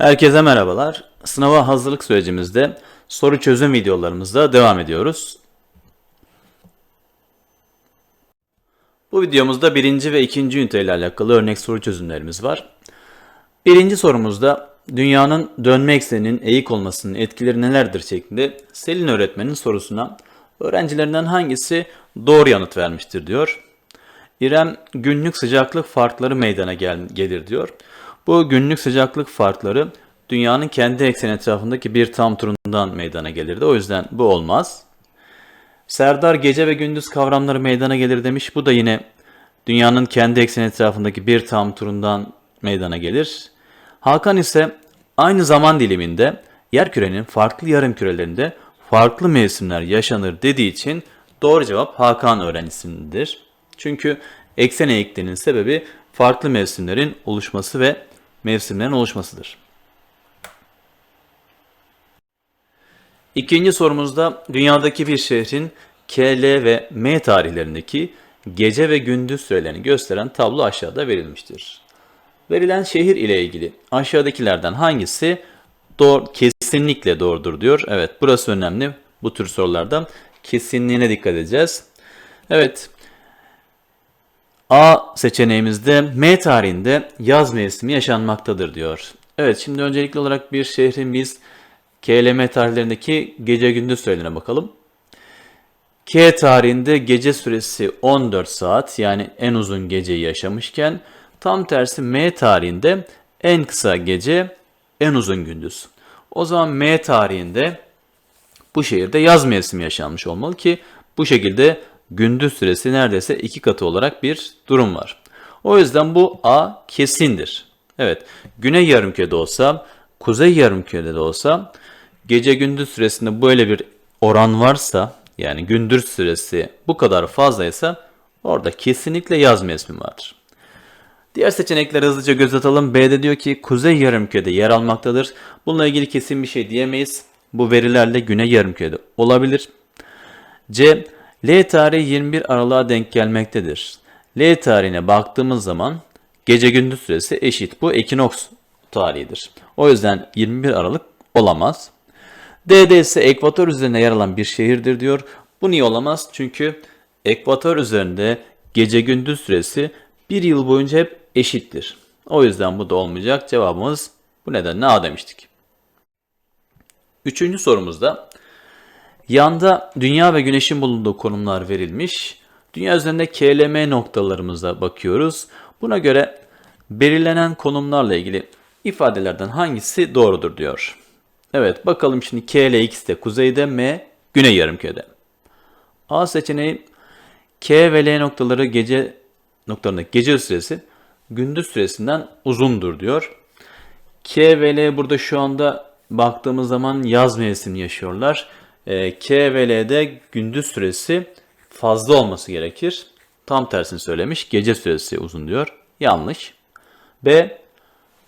Herkese merhabalar. Sınava hazırlık sürecimizde soru çözüm videolarımızda devam ediyoruz. Bu videomuzda birinci ve ikinci ünite ile alakalı örnek soru çözümlerimiz var. Birinci sorumuzda dünyanın dönme ekseninin eğik olmasının etkileri nelerdir şeklinde Selin öğretmenin sorusuna öğrencilerinden hangisi doğru yanıt vermiştir diyor. İrem günlük sıcaklık farkları meydana gel- gelir diyor. Bu günlük sıcaklık farkları dünyanın kendi ekseni etrafındaki bir tam turundan meydana gelirdi. O yüzden bu olmaz. Serdar gece ve gündüz kavramları meydana gelir demiş. Bu da yine dünyanın kendi ekseni etrafındaki bir tam turundan meydana gelir. Hakan ise aynı zaman diliminde yerkürenin farklı yarım kürelerinde farklı mevsimler yaşanır dediği için doğru cevap Hakan öğrencisindedir. Çünkü eksen eğikliğinin sebebi farklı mevsimlerin oluşması ve mevsimlerin oluşmasıdır. İkinci sorumuzda dünyadaki bir şehrin K, ve M tarihlerindeki gece ve gündüz sürelerini gösteren tablo aşağıda verilmiştir. Verilen şehir ile ilgili aşağıdakilerden hangisi doğru, kesinlikle doğrudur diyor. Evet burası önemli. Bu tür sorularda kesinliğine dikkat edeceğiz. Evet A seçeneğimizde M tarihinde yaz mevsimi yaşanmaktadır diyor. Evet şimdi öncelikli olarak bir şehrin biz KLM tarihlerindeki gece gündüz sürelerine bakalım. K tarihinde gece süresi 14 saat yani en uzun geceyi yaşamışken tam tersi M tarihinde en kısa gece en uzun gündüz. O zaman M tarihinde bu şehirde yaz mevsimi yaşanmış olmalı ki bu şekilde gündüz süresi neredeyse iki katı olarak bir durum var. O yüzden bu A kesindir. Evet, güney yarımkürede olsa, kuzey yarımkürede de olsa gece gündüz süresinde böyle bir oran varsa yani gündüz süresi bu kadar fazlaysa orada kesinlikle yaz mevsimi vardır. Diğer seçenekleri hızlıca göz atalım. B'de diyor ki kuzey yarımkürede yer almaktadır. Bununla ilgili kesin bir şey diyemeyiz. Bu verilerle güney yarımkürede olabilir. C. L tarihi 21 Aralık'a denk gelmektedir. L tarihine baktığımız zaman gece gündüz süresi eşit. Bu ekinoks tarihidir. O yüzden 21 Aralık olamaz. D'de ise ekvator üzerine yer alan bir şehirdir diyor. Bu niye olamaz? Çünkü ekvator üzerinde gece gündüz süresi bir yıl boyunca hep eşittir. O yüzden bu da olmayacak. Cevabımız bu nedenle A demiştik. Üçüncü sorumuzda Yanda Dünya ve Güneş'in bulunduğu konumlar verilmiş. Dünya üzerinde KLM noktalarımıza bakıyoruz. Buna göre belirlenen konumlarla ilgili ifadelerden hangisi doğrudur diyor. Evet bakalım şimdi K ile X de kuzeyde, M güney yarımkürede. A seçeneği K ve L noktaları gece noktalarındaki gece süresi gündüz süresinden uzundur diyor. K ve L burada şu anda baktığımız zaman yaz mevsimi yaşıyorlar. E, K ve L'de gündüz süresi fazla olması gerekir. Tam tersini söylemiş. Gece süresi uzun diyor. Yanlış. B.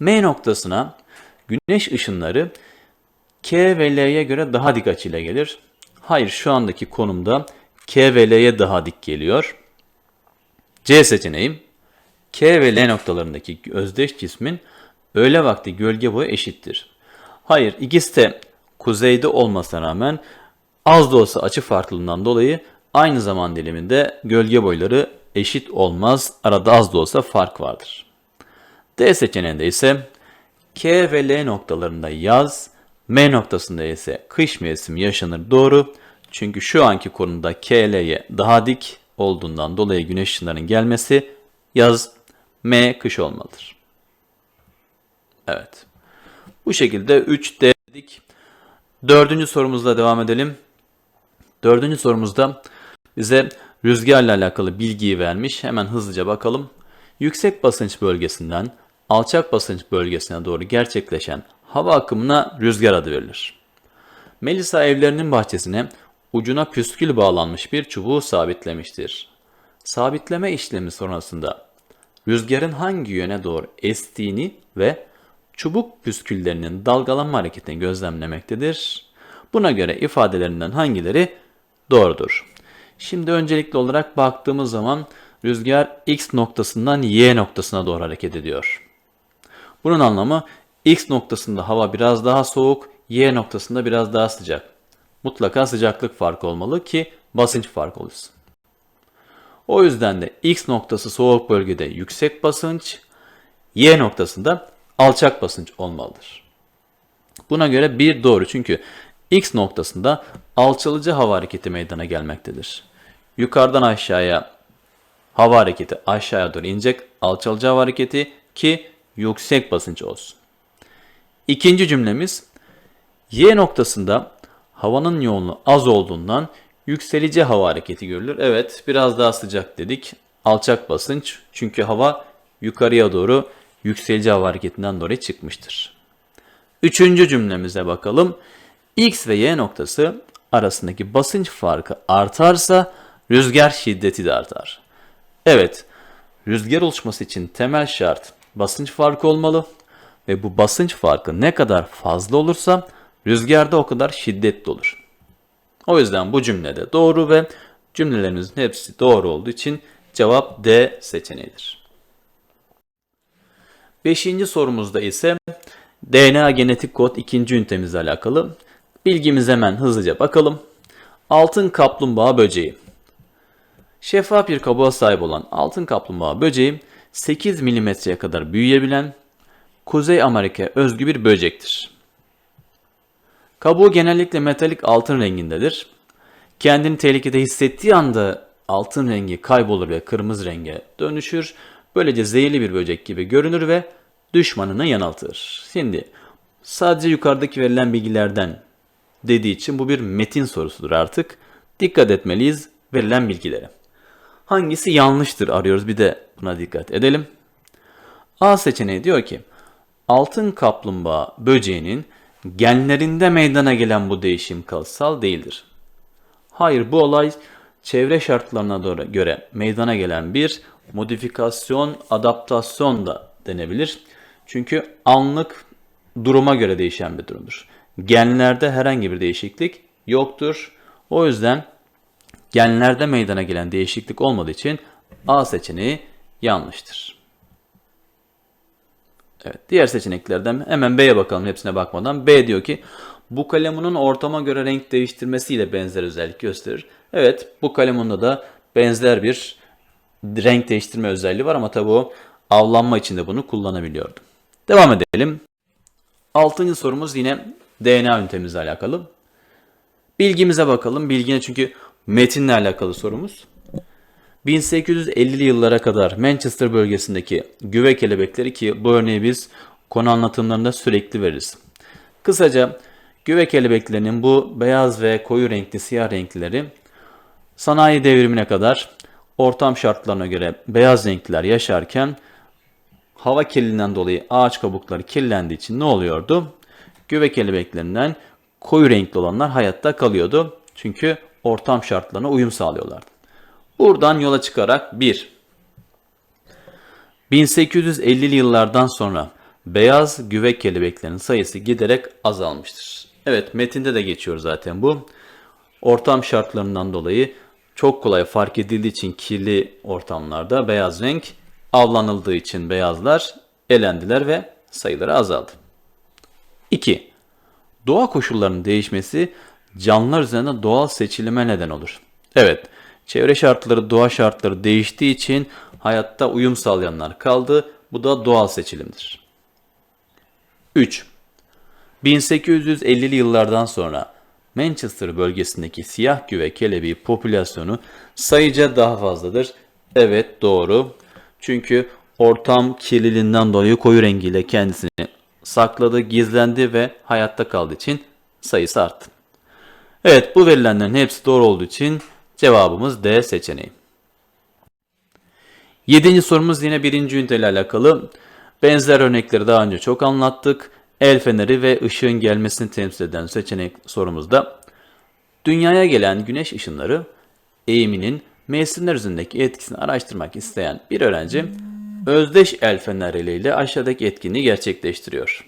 M noktasına güneş ışınları K ve L'ye göre daha dik açıyla gelir. Hayır şu andaki konumda K ve L'ye daha dik geliyor. C seçeneğim K ve L noktalarındaki özdeş cismin öğle vakti gölge boyu eşittir. Hayır ikisi de kuzeyde olmasına rağmen az da olsa açı farklılığından dolayı aynı zaman diliminde gölge boyları eşit olmaz. Arada az da olsa fark vardır. D seçeneğinde ise K ve L noktalarında yaz, M noktasında ise kış mevsimi yaşanır doğru. Çünkü şu anki konumda K, L'ye daha dik olduğundan dolayı güneş ışınlarının gelmesi yaz, M kış olmalıdır. Evet. Bu şekilde 3D dedik. Dördüncü sorumuzla devam edelim. Dördüncü sorumuzda bize rüzgarla alakalı bilgiyi vermiş. Hemen hızlıca bakalım. Yüksek basınç bölgesinden alçak basınç bölgesine doğru gerçekleşen hava akımına rüzgar adı verilir. Melisa evlerinin bahçesine ucuna püskül bağlanmış bir çubuğu sabitlemiştir. Sabitleme işlemi sonrasında rüzgarın hangi yöne doğru estiğini ve çubuk püsküllerinin dalgalanma hareketini gözlemlemektedir. Buna göre ifadelerinden hangileri doğrudur? Şimdi öncelikli olarak baktığımız zaman rüzgar x noktasından y noktasına doğru hareket ediyor. Bunun anlamı X noktasında hava biraz daha soğuk, Y noktasında biraz daha sıcak. Mutlaka sıcaklık farkı olmalı ki basınç farkı oluşsun. O yüzden de X noktası soğuk bölgede yüksek basınç, Y noktasında alçak basınç olmalıdır. Buna göre bir doğru çünkü X noktasında alçalıcı hava hareketi meydana gelmektedir. Yukarıdan aşağıya hava hareketi aşağıya doğru inecek alçalıcı hava hareketi ki yüksek basınç olsun. İkinci cümlemiz Y noktasında havanın yoğunluğu az olduğundan yükselici hava hareketi görülür. Evet biraz daha sıcak dedik. Alçak basınç çünkü hava yukarıya doğru yükselici hava hareketinden dolayı çıkmıştır. Üçüncü cümlemize bakalım. X ve Y noktası arasındaki basınç farkı artarsa rüzgar şiddeti de artar. Evet, rüzgar oluşması için temel şart basınç farkı olmalı ve bu basınç farkı ne kadar fazla olursa rüzgar da o kadar şiddetli olur. O yüzden bu cümlede doğru ve cümlelerimizin hepsi doğru olduğu için cevap D seçeneğidir. Beşinci sorumuzda ise DNA genetik kod ikinci ünitemizle alakalı. Bilgimize hemen hızlıca bakalım. Altın kaplumbağa böceği. Şeffaf bir kabuğa sahip olan altın kaplumbağa böceği 8 milimetreye kadar büyüyebilen Kuzey Amerika özgü bir böcektir. Kabuğu genellikle metalik altın rengindedir. Kendini tehlikede hissettiği anda altın rengi kaybolur ve kırmızı renge dönüşür. Böylece zehirli bir böcek gibi görünür ve düşmanını yanıltır. Şimdi sadece yukarıdaki verilen bilgilerden dediği için bu bir metin sorusudur artık. Dikkat etmeliyiz verilen bilgilere. Hangisi yanlıştır arıyoruz bir de buna dikkat edelim. A seçeneği diyor ki altın kaplumbağa böceğinin genlerinde meydana gelen bu değişim kalıtsal değildir. Hayır bu olay çevre şartlarına göre meydana gelen bir modifikasyon, adaptasyon da denebilir. Çünkü anlık duruma göre değişen bir durumdur. Genlerde herhangi bir değişiklik yoktur. O yüzden genlerde meydana gelen değişiklik olmadığı için A seçeneği yanlıştır. Evet, diğer seçeneklerden hemen B'ye bakalım hepsine bakmadan. B diyor ki bu kalemunun ortama göre renk değiştirmesiyle benzer özellik gösterir. Evet, bu kalemunda da benzer bir renk değiştirme özelliği var ama tabi o avlanma için de bunu kullanabiliyordu. Devam edelim. Altıncı sorumuz yine DNA ünitemizle alakalı. Bilgimize bakalım. Bilgine çünkü metinle alakalı sorumuz. 1850'li yıllara kadar Manchester bölgesindeki güve kelebekleri ki bu örneği biz konu anlatımlarında sürekli veririz. Kısaca güve kelebeklerinin bu beyaz ve koyu renkli siyah renkleri sanayi devrimine kadar ortam şartlarına göre beyaz renkler yaşarken hava kirliliğinden dolayı ağaç kabukları kirlendiği için ne oluyordu? Güve kelebeklerinden koyu renkli olanlar hayatta kalıyordu. Çünkü ortam şartlarına uyum sağlıyorlardı. Buradan yola çıkarak 1. 1850'li yıllardan sonra beyaz güve kelebeklerinin sayısı giderek azalmıştır. Evet metinde de geçiyor zaten bu. Ortam şartlarından dolayı çok kolay fark edildiği için kirli ortamlarda beyaz renk avlanıldığı için beyazlar elendiler ve sayıları azaldı. 2. Doğa koşullarının değişmesi canlılar üzerinde doğal seçilime neden olur. Evet, çevre şartları, doğa şartları değiştiği için hayatta uyum sağlayanlar kaldı. Bu da doğal seçilimdir. 3. 1850'li yıllardan sonra Manchester bölgesindeki siyah güve kelebeği popülasyonu sayıca daha fazladır. Evet doğru. Çünkü ortam kirliliğinden dolayı koyu rengiyle kendisini sakladı, gizlendi ve hayatta kaldığı için sayısı arttı. Evet bu verilenlerin hepsi doğru olduğu için cevabımız D seçeneği. Yedinci sorumuz yine birinci ünite ile alakalı. Benzer örnekleri daha önce çok anlattık. El feneri ve ışığın gelmesini temsil eden seçenek sorumuzda dünyaya gelen güneş ışınları eğiminin mevsimler üzerindeki etkisini araştırmak isteyen bir öğrenci özdeş el fenerleriyle aşağıdaki etkinliği gerçekleştiriyor.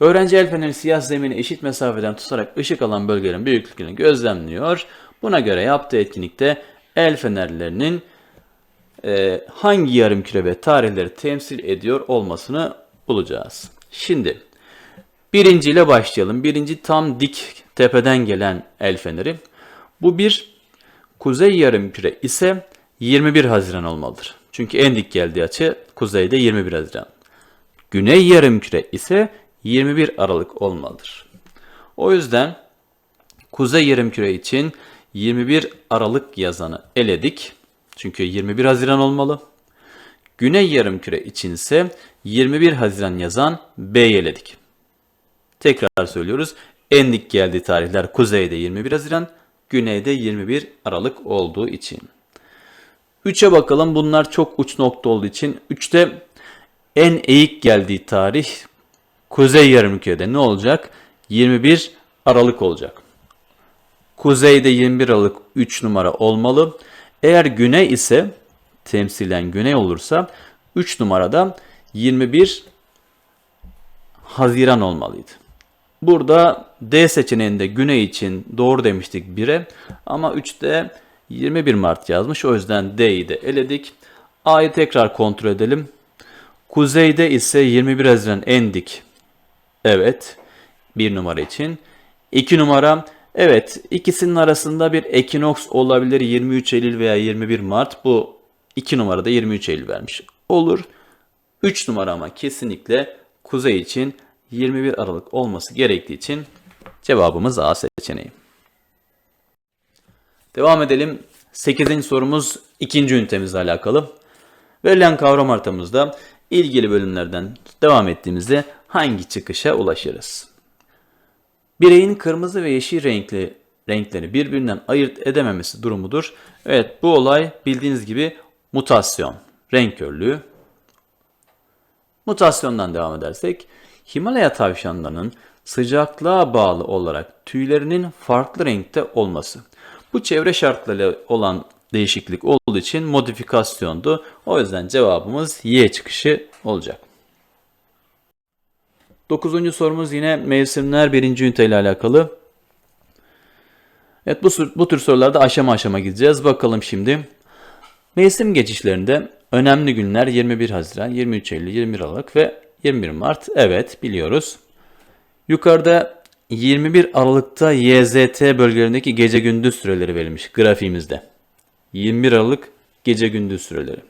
Öğrenci el feneri siyah zemini eşit mesafeden tutarak ışık alan bölgelerin büyüklüğünü gözlemliyor. Buna göre yaptığı etkinlikte el fenerlerinin e, hangi yarım küre ve tarihleri temsil ediyor olmasını bulacağız. Şimdi birinciyle başlayalım. Birinci tam dik tepeden gelen el feneri. Bu bir kuzey yarımküre ise 21 Haziran olmalıdır. Çünkü en dik geldiği açı kuzeyde 21 Haziran. Güney yarımküre ise 21 Aralık olmalıdır. O yüzden kuzey yarımküre için 21 Aralık yazanı eledik. Çünkü 21 Haziran olmalı. Güney yarımküre içinse 21 Haziran yazan B'yi eledik. Tekrar söylüyoruz. En dik geldiği tarihler kuzeyde 21 Haziran, güneyde 21 Aralık olduğu için. 3'e bakalım. Bunlar çok uç nokta olduğu için 3'te en eğik geldiği tarih kuzey yarımkürede ne olacak? 21 Aralık olacak. Kuzeyde 21 Aralık 3 numara olmalı. Eğer güney ise temsilen güney olursa 3 numarada 21 Haziran olmalıydı. Burada D seçeneğinde güney için doğru demiştik 1'e ama 3'te 21 Mart yazmış. O yüzden D'yi de eledik. A'yı tekrar kontrol edelim. Kuzeyde ise 21 Haziran en dik. Evet. 1 numara için. 2 numara evet ikisinin arasında bir ekinoks olabilir 23 Eylül veya 21 Mart. Bu 2 numarada 23 Eylül vermiş. Olur. 3 numara ama kesinlikle kuzey için 21 Aralık olması gerektiği için cevabımız A seçeneği. Devam edelim. 8. sorumuz ikinci ünitemizle alakalı. Verilen kavram haritamızda ilgili bölümlerden devam ettiğimizde hangi çıkışa ulaşırız? Bireyin kırmızı ve yeşil renkli renkleri birbirinden ayırt edememesi durumudur. Evet bu olay bildiğiniz gibi mutasyon, renk körlüğü. Mutasyondan devam edersek Himalaya tavşanlarının sıcaklığa bağlı olarak tüylerinin farklı renkte olması. Bu çevre şartları olan değişiklik olduğu için modifikasyondu. O yüzden cevabımız Y çıkışı olacak. Dokuzuncu sorumuz yine mevsimler birinci ünite ile alakalı. Evet bu, bu tür sorularda aşama aşama gideceğiz. Bakalım şimdi. Mevsim geçişlerinde önemli günler 21 Haziran, 23 Eylül, 21 Aralık ve 21 Mart. Evet biliyoruz. Yukarıda 21 Aralık'ta YZT bölgelerindeki gece gündüz süreleri verilmiş grafiğimizde. 21 Aralık gece gündüz süreleri.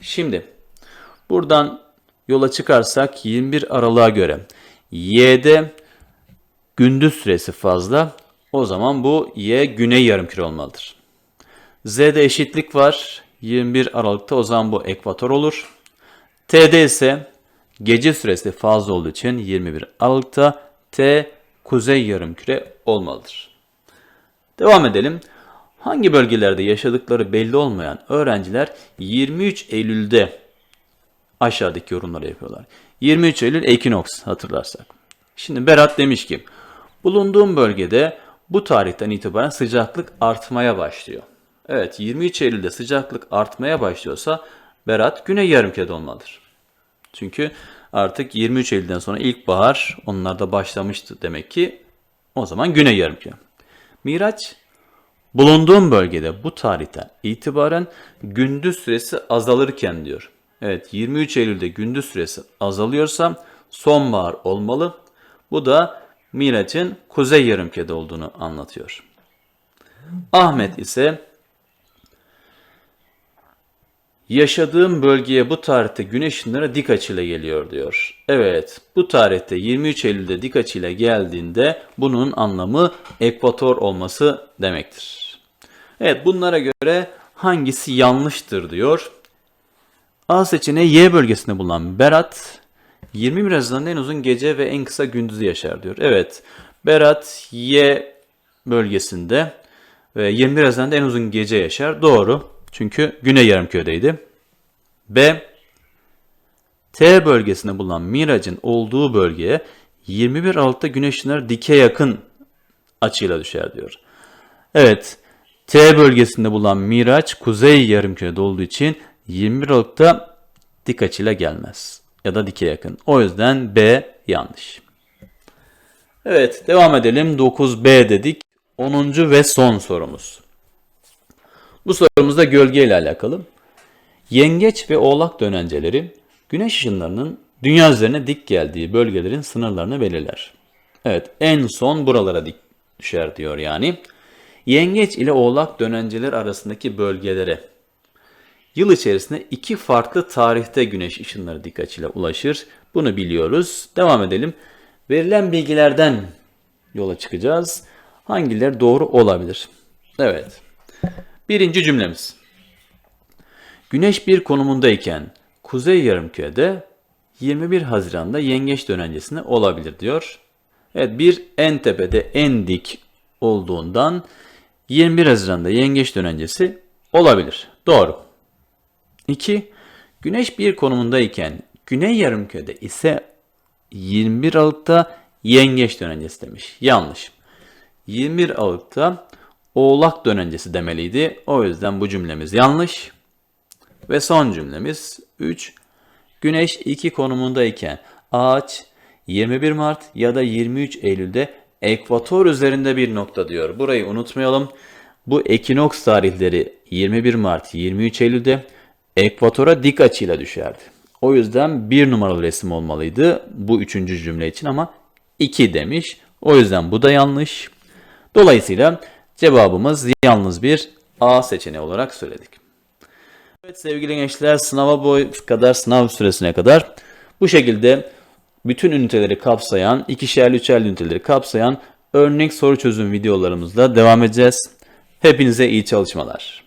Şimdi buradan yola çıkarsak 21 Aralık'a göre Y'de gündüz süresi fazla. O zaman bu Y güney yarımküre olmalıdır. Z'de eşitlik var. 21 Aralık'ta o zaman bu ekvator olur. T'de ise gece süresi fazla olduğu için 21 Aralık'ta T kuzey yarımküre olmalıdır. Devam edelim. Hangi bölgelerde yaşadıkları belli olmayan öğrenciler 23 Eylül'de aşağıdaki yorumları yapıyorlar. 23 Eylül ekinoks hatırlarsak. Şimdi Berat demiş ki bulunduğum bölgede bu tarihten itibaren sıcaklık artmaya başlıyor. Evet 23 Eylül'de sıcaklık artmaya başlıyorsa Berat güney yarımkürede olmalıdır. Çünkü artık 23 Eylül'den sonra ilkbahar onlarda başlamıştı demek ki o zaman güney yarımküre. Miraç bulunduğum bölgede bu tarihten itibaren gündüz süresi azalırken diyor. Evet 23 Eylül'de gündüz süresi azalıyorsa sonbahar olmalı. Bu da Miraç'ın kuzey yarımkürede olduğunu anlatıyor. Ahmet ise Yaşadığım bölgeye bu tarihte güneş ışınları dik açıyla geliyor diyor. Evet bu tarihte 23 Eylül'de dik açıyla geldiğinde bunun anlamı ekvator olması demektir. Evet bunlara göre hangisi yanlıştır diyor. A seçeneği Y bölgesinde bulunan Berat 21 Haziran'da en uzun gece ve en kısa gündüzü yaşar diyor. Evet Berat Y bölgesinde ve 21 Haziran'da en uzun gece yaşar. Doğru. Çünkü Güney Yarımküre'deydi. B. T bölgesinde bulunan Miraç'ın olduğu bölgeye 21 Aralık'ta güneş ışınları dike yakın açıyla düşer diyor. Evet. T bölgesinde bulunan Miraç kuzey yarımkürede olduğu için 21 Aralık'ta dik açıyla gelmez. Ya da dike yakın. O yüzden B yanlış. Evet devam edelim. 9B dedik. 10. ve son sorumuz. Bu sorumuz da gölge ile alakalı. Yengeç ve oğlak dönenceleri güneş ışınlarının dünya üzerine dik geldiği bölgelerin sınırlarını belirler. Evet en son buralara dik düşer diyor yani. Yengeç ile oğlak dönenceler arasındaki bölgelere yıl içerisinde iki farklı tarihte güneş ışınları dik açıyla ulaşır. Bunu biliyoruz. Devam edelim. Verilen bilgilerden yola çıkacağız. Hangileri doğru olabilir? Evet. Birinci cümlemiz. Güneş bir konumundayken kuzey yarımkürede 21 Haziran'da yengeç dönencesinde olabilir diyor. Evet bir en tepede en dik olduğundan 21 Haziran'da yengeç dönencesi olabilir. Doğru. 2. Güneş bir konumundayken güney yarımkürede ise 21 Aralık'ta yengeç dönencesi demiş. Yanlış. 21 Aralık'ta oğlak dönencesi demeliydi. O yüzden bu cümlemiz yanlış. Ve son cümlemiz 3. Güneş 2 konumundayken ağaç 21 Mart ya da 23 Eylül'de ekvator üzerinde bir nokta diyor. Burayı unutmayalım. Bu ekinoks tarihleri 21 Mart 23 Eylül'de ekvatora dik açıyla düşerdi. O yüzden bir numaralı resim olmalıydı bu üçüncü cümle için ama 2 demiş. O yüzden bu da yanlış. Dolayısıyla cevabımız yalnız bir A seçeneği olarak söyledik. Evet sevgili gençler sınava boy kadar sınav süresine kadar bu şekilde bütün üniteleri kapsayan, ikişerli üçerli üniteleri kapsayan örnek soru çözüm videolarımızla devam edeceğiz. Hepinize iyi çalışmalar.